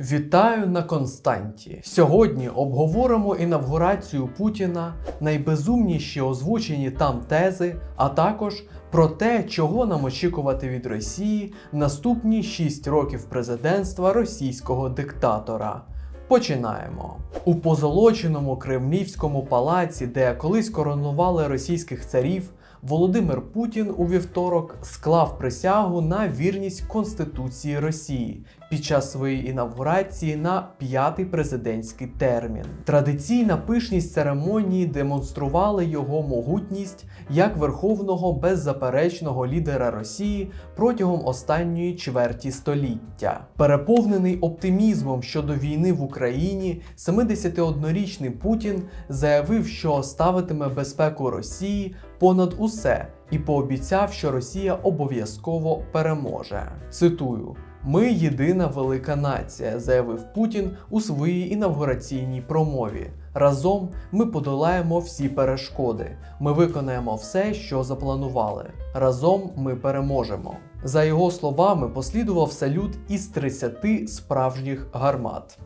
Вітаю на Константі. Сьогодні обговоримо інавгурацію Путіна, найбезумніші озвучені там тези, а також про те, чого нам очікувати від Росії наступні 6 років президентства російського диктатора. Починаємо у позолоченому кремлівському палаці, де колись коронували російських царів. Володимир Путін у вівторок склав присягу на вірність Конституції Росії під час своєї інавгурації на п'ятий президентський термін. Традиційна пишність церемонії демонстрували його могутність як верховного беззаперечного лідера Росії протягом останньої чверті століття. Переповнений оптимізмом щодо війни в Україні, 71-річний Путін заявив, що ставитиме безпеку Росії понад усе і пообіцяв, що Росія обов'язково переможе. Цитую. Ми єдина велика нація, заявив Путін у своїй інавгураційній промові. Разом ми подолаємо всі перешкоди. Ми виконаємо все, що запланували. Разом ми переможемо. За його словами, послідував салют із 30 справжніх гармат.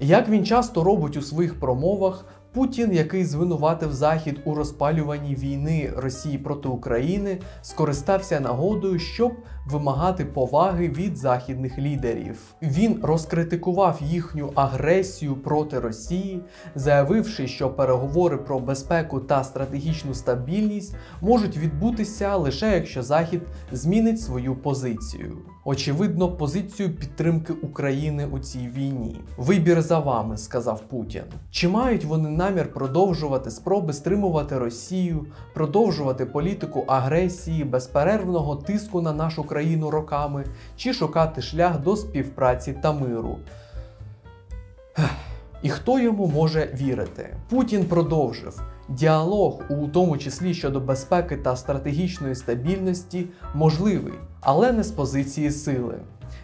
Як він часто робить у своїх промовах, Путін, який звинуватив Захід у розпалюванні війни Росії проти України, скористався нагодою, щоб вимагати поваги від західних лідерів. Він розкритикував їхню агресію проти Росії, заявивши, що переговори про безпеку та стратегічну стабільність можуть відбутися лише якщо Захід змінить свою позицію. Очевидно, позицію підтримки України у цій війні. Вибір за вами, сказав Путін. Чи мають вони намір продовжувати спроби стримувати Росію, продовжувати політику агресії, безперервного тиску на нашу країну роками, чи шукати шлях до співпраці та миру? І хто йому може вірити? Путін продовжив. Діалог, у тому числі щодо безпеки та стратегічної стабільності, можливий, але не з позиції сили,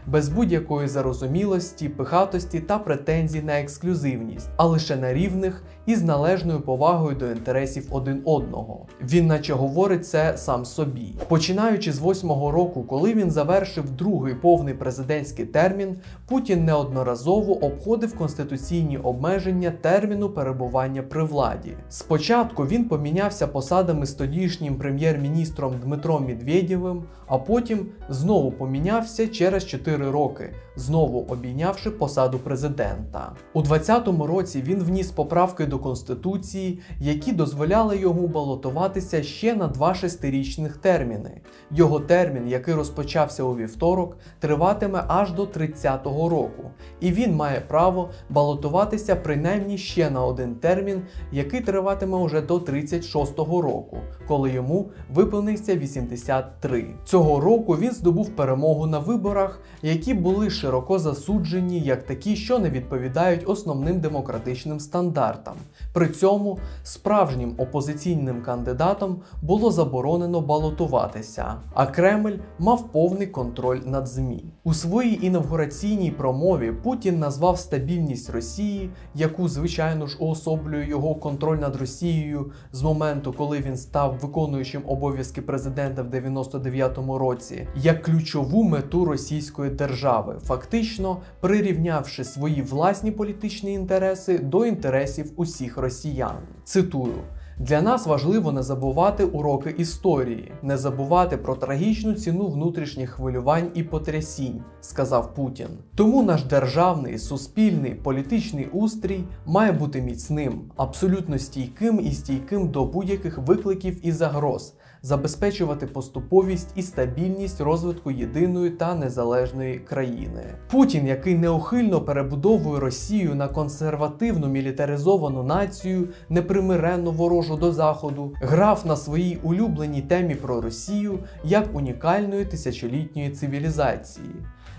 без будь-якої зарозумілості, пихатості та претензій на ексклюзивність, а лише на рівних і з належною повагою до інтересів один одного. Він наче говорить це сам собі. Починаючи з восьмого року, коли він завершив другий повний президентський термін, Путін неодноразово обходив конституційні обмеження терміну перебування при владі. Спочатку він помінявся посадами з тодішнім прем'єр-міністром Дмитром Медведєвим, а потім знову помінявся через 4 роки, знову обійнявши посаду президента. У 2020 році він вніс поправки до конституції, які дозволяли йому балотуватися ще на два шестирічних терміни. Його термін, який розпочався у вівторок, триватиме аж до 30-го року, і він має право балотуватися принаймні ще на один термін, який триватиме уже до 36-го року, коли йому виповниться 83. Цього року він здобув перемогу на виборах, які були широко засуджені як такі, що не відповідають основним демократичним стандартам. При цьому справжнім опозиційним кандидатам було заборонено балотуватися, а Кремль мав повний контроль над ЗМІ. У своїй інавгураційній промові Путін назвав стабільність Росії, яку звичайно ж уособлює його контроль над Росією з моменту, коли він став виконуючим обов'язки президента в 99-му році, як ключову мету російської держави, фактично прирівнявши свої власні політичні інтереси до інтересів усіх росіян. Цитую. Для нас важливо не забувати уроки історії, не забувати про трагічну ціну внутрішніх хвилювань і потрясінь, сказав Путін. Тому наш державний, суспільний, політичний устрій має бути міцним, абсолютно стійким і стійким до будь-яких викликів і загроз, забезпечувати поступовість і стабільність розвитку єдиної та незалежної країни. Путін, який неухильно перебудовує Росію на консервативну мілітаризовану націю, непримиренно ворожу до заходу, грав на своїй улюбленій темі про Росію як унікальної тисячолітньої цивілізації.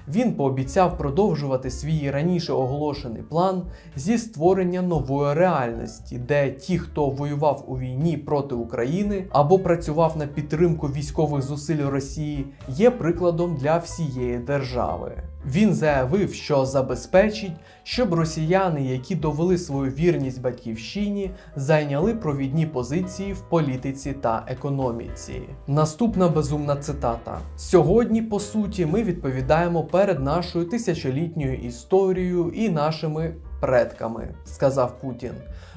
Він пообіцяв продовжувати свій раніше оголошений план зі створення нової реальності, де ті, хто воював у війні проти України або працював на підтримку військових зусиль Росії, є прикладом для всієї держави. Він заявив, що забезпечить, щоб росіяни, які довели свою вірність батьківщині, зайняли провідні позиції в політиці та економіці. Наступна безумна цитата: сьогодні, по суті, ми відповідаємо перед нашою тисячолітньою історією і нашими предками, сказав Путін.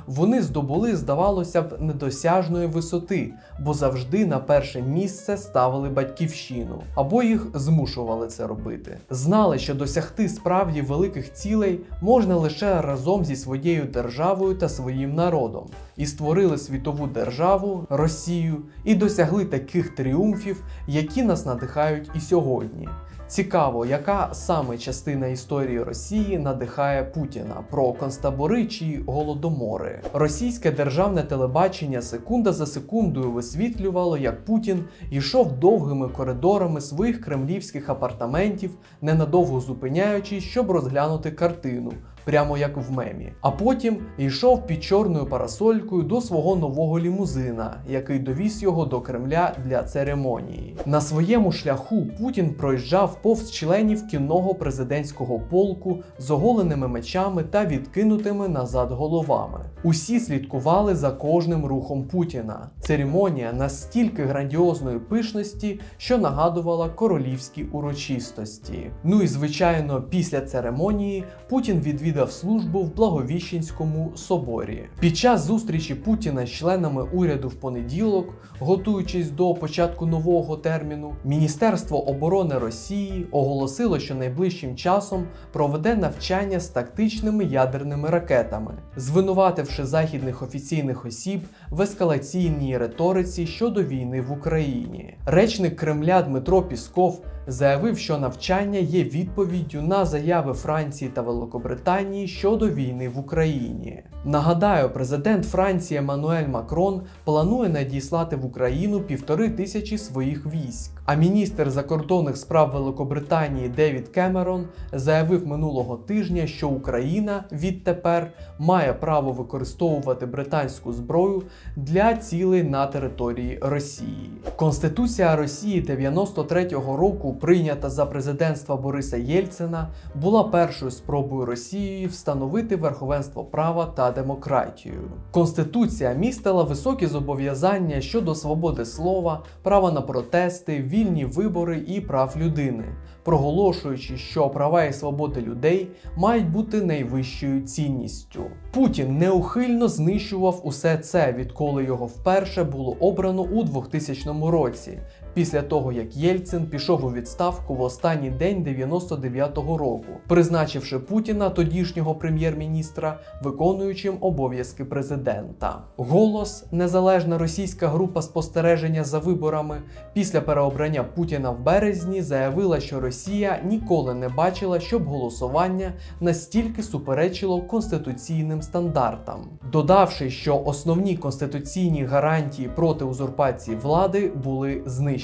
Вони здобули, здавалося б, недосяжної висоти, бо завжди на перше місце ставили батьківщину або їх змушували це робити. Знали, що досягти справді великих цілей можна лише разом зі своєю державою та своїм народом, і створили світову державу Росію і досягли таких тріумфів, які нас надихають і сьогодні. Цікаво, яка саме частина історії Росії надихає Путіна про концтабори чи голодомори. Російське державне телебачення секунда за секундою висвітлювало, як Путін йшов довгими коридорами своїх кремлівських апартаментів, ненадовго зупиняючись, щоб розглянути картину. Прямо як в мемі. А потім йшов під чорною парасолькою до свого нового лімузина, який довіз його до Кремля для церемонії. На своєму шляху Путін проїжджав повз членів кінного президентського полку з оголеними мечами та відкинутими назад головами. Усі слідкували за кожним рухом Путіна. Церемонія настільки грандіозної пишності, що нагадувала королівські урочистості. Ну і звичайно, після церемонії Путін відвідав службу в Благовіщенському соборі. Під час зустрічі Путіна з членами уряду в понеділок, готуючись до початку нового терміну, Міністерство оборони Росії оголосило, що найближчим часом проведе навчання з тактичними ядерними ракетами, звинувативши західних офіційних осіб в ескалаційній риториці щодо війни в Україні. Речник Кремля Дмитро Пісков заявив, що навчання є відповіддю на заяви Франції та Великобританії щодо війни в Україні. Нагадаю, президент Франції Еммануель Макрон планує надіслати в Україну півтори тисячі своїх військ. А міністр закордонних справ Великобританії Девід Кемерон заявив минулого тижня, що Україна відтепер має право використовувати британську зброю для цілей на території Росії. Конституція Росії 93-го року, прийнята за президентства Бориса Єльцина, була першою спробою Росії встановити верховенство права та демократію. Конституція містила високі зобов'язання щодо свободи слова, права на протести, вільні вибори і прав людини, проголошуючи, що права і свободи людей мають бути найвищою цінністю. Путін неухильно знищував усе це, відколи його вперше було обрано у 2000 році. Після того, як Єльцин пішов у відставку в останній день 99-го року, призначивши Путіна, тодішнього прем'єр-міністра, виконуючим обов'язки президента. Голос, незалежна російська група спостереження за виборами, після переобрання Путіна в березні заявила, що Росія ніколи не бачила, щоб голосування настільки суперечило конституційним стандартам, додавши, що основні конституційні гарантії проти узурпації влади були знищені.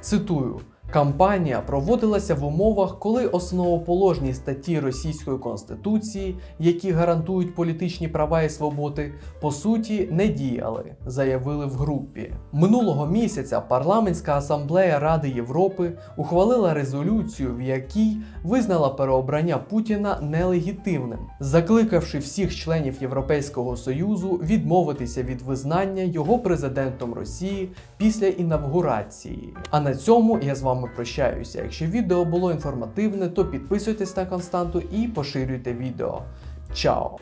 Цитую. Кампанія проводилася в умовах, коли основоположні статті Російської конституції, які гарантують політичні права і свободи, по суті не діяли, заявили в групі. Минулого місяця парламентська асамблея Ради Європи ухвалила резолюцію, в якій визнала переобрання Путіна нелегітимним, закликавши всіх членів Європейського союзу відмовитися від визнання його президентом Росії після інавгурації. А на цьому я з вами прощаюся. Якщо відео було інформативне, то підписуйтесь на константу і поширюйте відео. Чао!